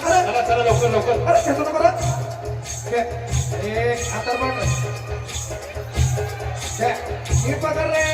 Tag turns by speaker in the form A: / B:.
A: चला चला लवकर लवकर
B: अरे खेचू नको रे. घे. एक हातात बोट. घे. नीट पकड रे